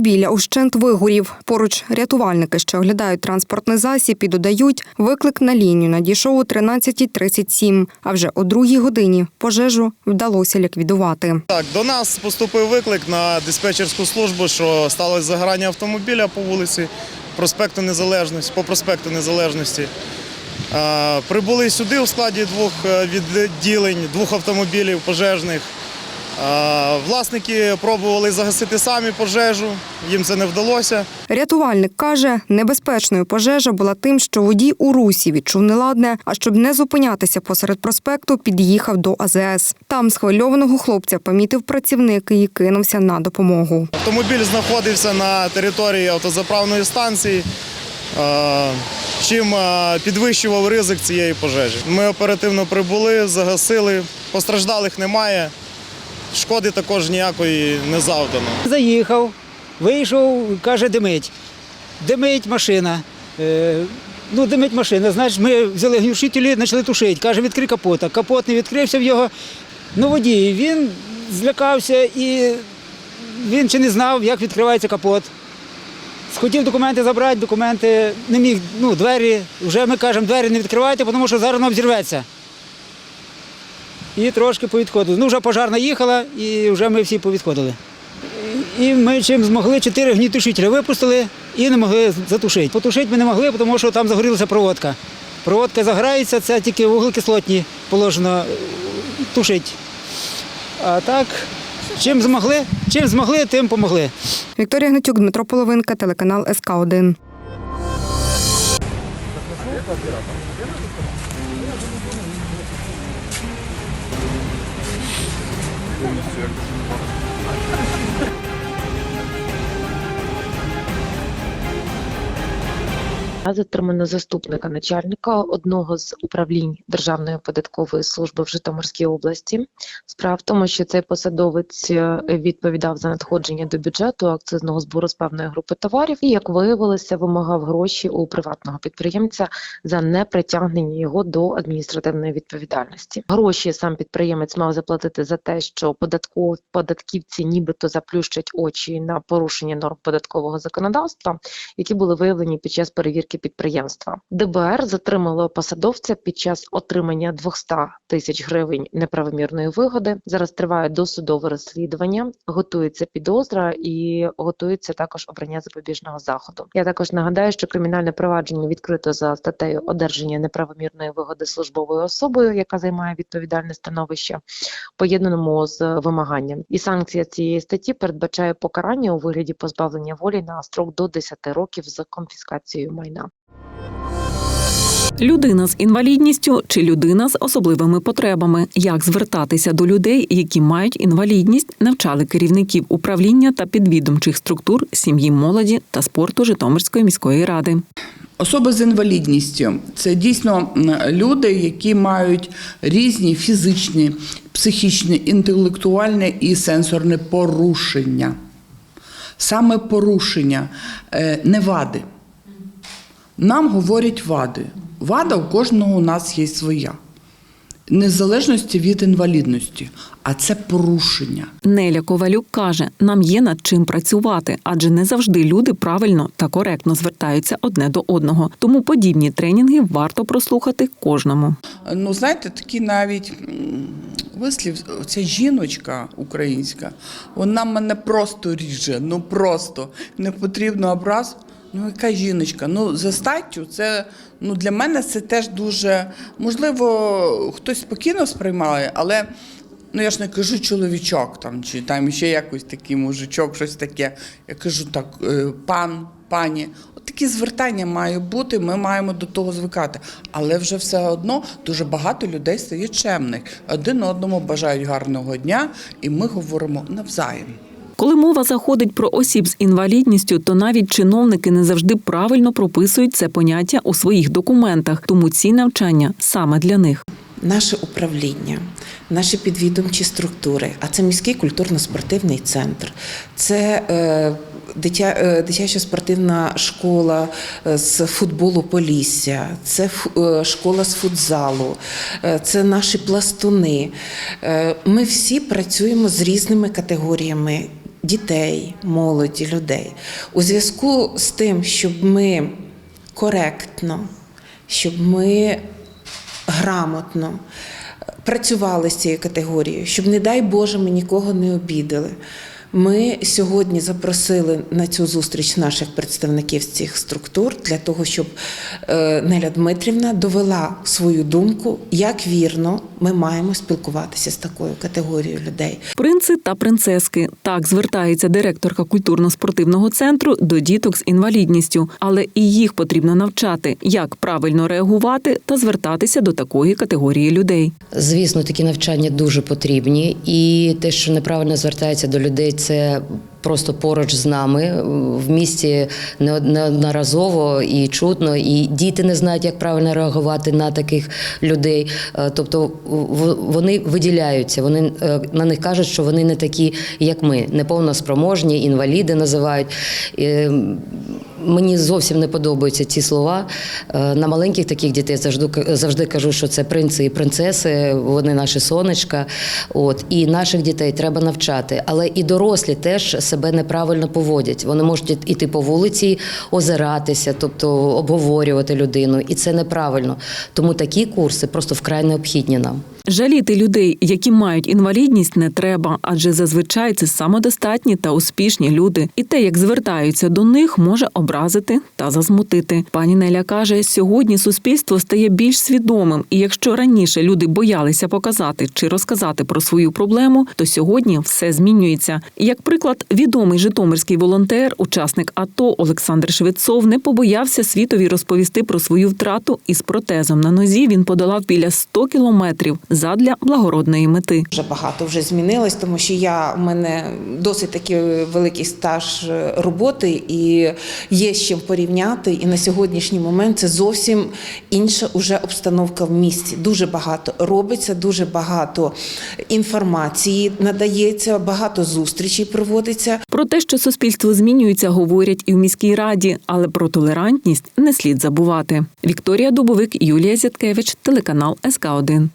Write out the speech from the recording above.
автомобіля ущент вигорів. Поруч рятувальники, що оглядають транспортний засіб і додають, виклик на лінію надійшов о 13.37, а вже о другій годині пожежу вдалося ліквідувати. Так, до нас поступив виклик на диспетчерську службу, що сталося загорання автомобіля по вулиці проспекту Незалежності, по проспекту Незалежності. Прибули сюди у складі двох е, відділень, двох автомобілів пожежних. Власники пробували загасити самі пожежу, їм це не вдалося. Рятувальник каже, небезпечною пожежа була тим, що водій у русі відчув неладне, а щоб не зупинятися посеред проспекту, під'їхав до АЗС. Там схвильованого хлопця помітив працівник і кинувся на допомогу. Автомобіль знаходився на території автозаправної станції, чим підвищував ризик цієї пожежі. Ми оперативно прибули, загасили, постраждалих немає, шкоди також ніякої не завдано. Заїхав, вийшов, каже, димить. Димить машина. Е, ну, димить машина. Значить, ми взяли глушителі, почали тушити. Каже, відкрий капота. Капот не відкрився в його. Ну, водій, він злякався і він чи не знав, як відкривається капот. Схотів документи забрати, документи не міг, ну, двері, вже ми кажемо, двері не відкривайте, тому що зараз воно взірветься. І трошки повідходили. Ну, вже пожарна їхала, і вже ми всі повідходили. І ми чим змогли, чотири гнітушителя випустили і не могли затушити. Потушити ми не могли, тому що там загорілася проводка. Проводка загорається, це тільки вуглекислотні положено е, тушить. А так, чим змогли, чим змогли, тим помогли. Вікторія Гнатюк, Дмитро Половинка, телеканал СК 1 istiyorum. Затримано заступника начальника одного з управлінь Державної податкової служби в Житомирській області. Справа в тому, що цей посадовець е, відповідав за надходження до бюджету акцизного збору з певної групи товарів і, як виявилося, вимагав гроші у приватного підприємця за непритягнення його до адміністративної відповідальності. Гроші сам підприємець мав заплатити за те, що податков податківці нібито заплющать очі на порушення норм податкового законодавства, які були виявлені під час перевірки підприємства. ДБР затримало посадовця під час отримання 200 тисяч гривень неправомірної вигоди. Зараз триває досудове розслідування, готується підозра і готується також обрання запобіжного заходу. Я також нагадаю, що кримінальне провадження відкрито за статтею одержання неправомірної вигоди службовою особою, яка займає відповідальне становище, поєднаному з вимаганням. І санкція цієї статті передбачає покарання у вигляді позбавлення волі на строк до 10 років з конфіскацією майна. Людина з інвалідністю чи людина з особливими потребами. Як звертатися до людей, які мають інвалідність, навчали керівників управління та підвідомчих структур сім'ї, молоді та спорту Житомирської міської ради. Особи з інвалідністю це дійсно люди, які мають різні фізичні, психічні, інтелектуальне і сенсорне порушення. Саме порушення, е, не вади. Нам говорять вади. Вада у кожного у нас є своя. Незалежності від інвалідності, а це порушення. Неля Ковалюк каже, нам є над чим працювати, адже не завжди люди правильно та коректно звертаються одне до одного. Тому подібні тренінги варто прослухати кожному. Ну, знаєте, такий навіть вислів, ця жіночка українська, вона мене просто ріже, ну просто не потрібно образ. Ну, яка жіночка? Ну, за статтю, це ну для мене це теж дуже можливо, хтось спокійно сприймає, але ну я ж не кажу чоловічок там, чи там ще якось такий мужичок, щось таке. Я кажу так, е, пан, пані. От такі звертання мають бути, ми маємо до того звикати. Але вже все одно дуже багато людей стає чемних. Один одному бажають гарного дня, і ми говоримо навзаєм. Коли мова заходить про осіб з інвалідністю, то навіть чиновники не завжди правильно прописують це поняття у своїх документах, тому ці навчання саме для них. наше управління, наші підвідомчі структури, а це міський культурно-спортивний центр, це е, дитя, е, дитяча спортивна школа е, з футболу Полісся, це е, школа з футзалу, е, це наші пластуни. Е, Ми всі працюємо з різними категоріями дітей, молоді, людей. У зв'язку з тим, щоб ми коректно, щоб ми грамотно працювали з цією категорією, щоб, не дай Боже, ми нікого не обідали. Ми сьогодні запросили на цю зустріч наших представників з цих структур для того, щоб е, Неля Дмитрівна довела свою думку, як вірно ми маємо спілкуватися з такою категорією людей. Принци та принцески так звертається директорка культурно-спортивного центру до діток з інвалідністю, але і їх потрібно навчати, як правильно реагувати та звертатися до такої категорії людей. Звісно, такі навчання дуже потрібні, і те, що неправильно звертається до людей, це просто поруч з нами в місті неодноразово і чутно, і діти не знають, як правильно реагувати на таких людей. Е, Тобто вони виділяються, вони е, на них кажуть, що вони не такі, як ми, неповноспроможні, інваліди називають. Мені зовсім не подобаються ці слова. Е, На маленьких таких дітей завжди завжди кажу, що це принци і принцеси, вони наші сонечка. От і наших дітей треба навчати, але і дорослі теж себе неправильно поводять. Вони можуть іти по вулиці, озиратися, тобто обговорювати людину, і це неправильно. Тому такі курси просто вкрай необхідні нам. Жаліти людей, які мають інвалідність, не треба, адже зазвичай це самодостатні та успішні люди. І те, як звертаються до них, може образити та засмутити. Пані Неля каже, сьогодні суспільство стає більш свідомим, і якщо раніше люди боялися показати чи розказати про свою проблему, то сьогодні все змінюється. Як приклад, відомий житомирський волонтер, учасник АТО Олександр Швецов, не побоявся світові розповісти про свою втрату із протезом на нозі. Він подолав біля 100 кілометрів задля благородної мети. Вже багато вже змінилось, тому що я у мене досить такий великий стаж е, роботи і є з чим порівняти. І на сьогоднішній момент це зовсім інша уже обстановка в місті. Дуже багато робиться, дуже багато інформації надається, багато зустрічей проводиться. Про те, що суспільство змінюється, говорять і в міській раді, але про толерантність не слід забувати. Вікторія Дубовик, Юлія Зяткевич, телеканал СК 1